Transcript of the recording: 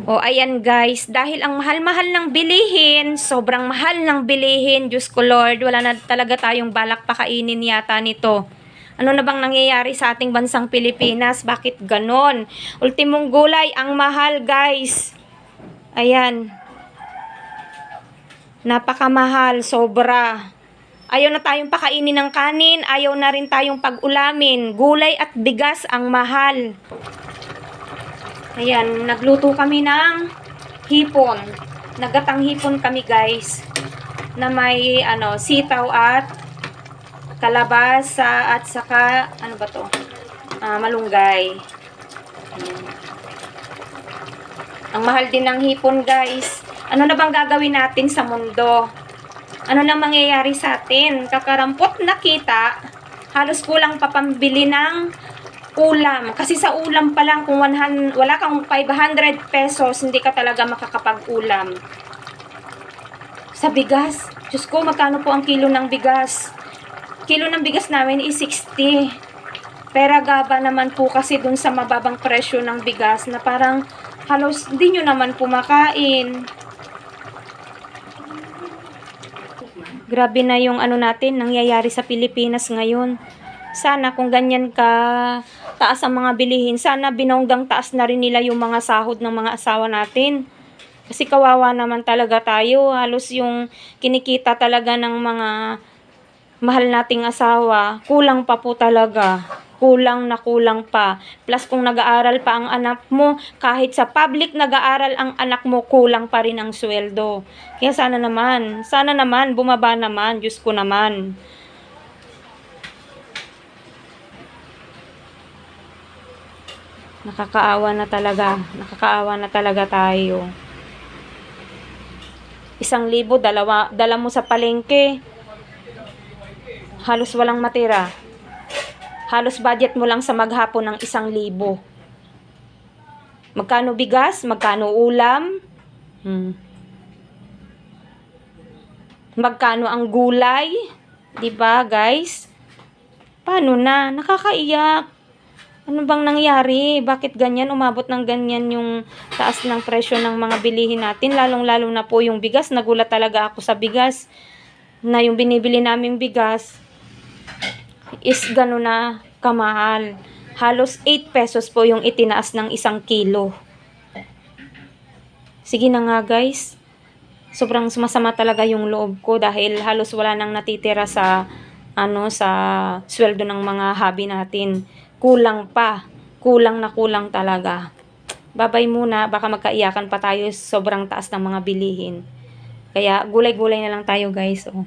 O ayan guys, dahil ang mahal-mahal ng bilihin, sobrang mahal ng bilihin, Diyos ko Lord, wala na talaga tayong balak pakainin yata nito. Ano na bang nangyayari sa ating bansang Pilipinas? Bakit ganon? Ultimong gulay, ang mahal guys. Ayan. Napakamahal, sobra. Ayaw na tayong pakainin ng kanin, ayaw na rin tayong pag-ulamin. Gulay at bigas ang mahal. Ayan, nagluto kami ng hipon. Nagatang hipon kami guys. Na may ano, sitaw at kalabasa at saka ano ba to? Ah, malunggay. Ang mahal din ng hipon guys. Ano na bang gagawin natin sa mundo? Ano nang mangyayari sa atin? Kakarampot na kita, halos kulang pa pambili ng ulam. Kasi sa ulam pa lang, kung 100, wala kang 500 pesos, hindi ka talaga makakapag-ulam. Sa bigas, Diyos ko, magkano po ang kilo ng bigas? Kilo ng bigas namin is 60. Pera gaba naman po kasi dun sa mababang presyo ng bigas na parang halos hindi nyo naman pumakain. Grabe na yung ano natin, nangyayari sa Pilipinas ngayon. Sana kung ganyan ka taas ang mga bilihin, sana binonggang taas na rin nila yung mga sahod ng mga asawa natin. Kasi kawawa naman talaga tayo. Halos yung kinikita talaga ng mga mahal nating asawa, kulang pa po talaga. Kulang na kulang pa. Plus kung nag-aaral pa ang anak mo, kahit sa public nag-aaral ang anak mo, kulang pa rin ang sweldo. Kaya sana naman, sana naman, bumaba naman, Diyos ko naman. Nakakaawa na talaga. Nakakaawa na talaga tayo. Isang libo, dalawa, dala mo sa palengke. Halos walang matira. Halos budget mo lang sa maghapon ng isang libo. Magkano bigas? Magkano ulam? Hmm. Magkano ang gulay? 'Di ba, guys? Paano na? Nakakaiyak. Ano bang nangyari? Bakit ganyan? Umabot ng ganyan yung taas ng presyo ng mga bilihin natin. Lalong-lalo na po yung bigas. Nagulat talaga ako sa bigas. Na yung binibili naming bigas is gano'n na kamahal. Halos 8 pesos po yung itinaas ng isang kilo. Sige na nga guys. Sobrang sumasama talaga yung loob ko dahil halos wala nang natitira sa ano sa sweldo ng mga hobby natin. Kulang pa. Kulang na kulang talaga. Babay muna, baka magkaiyakan pa tayo sobrang taas ng mga bilihin. Kaya gulay-gulay na lang tayo guys. Oh.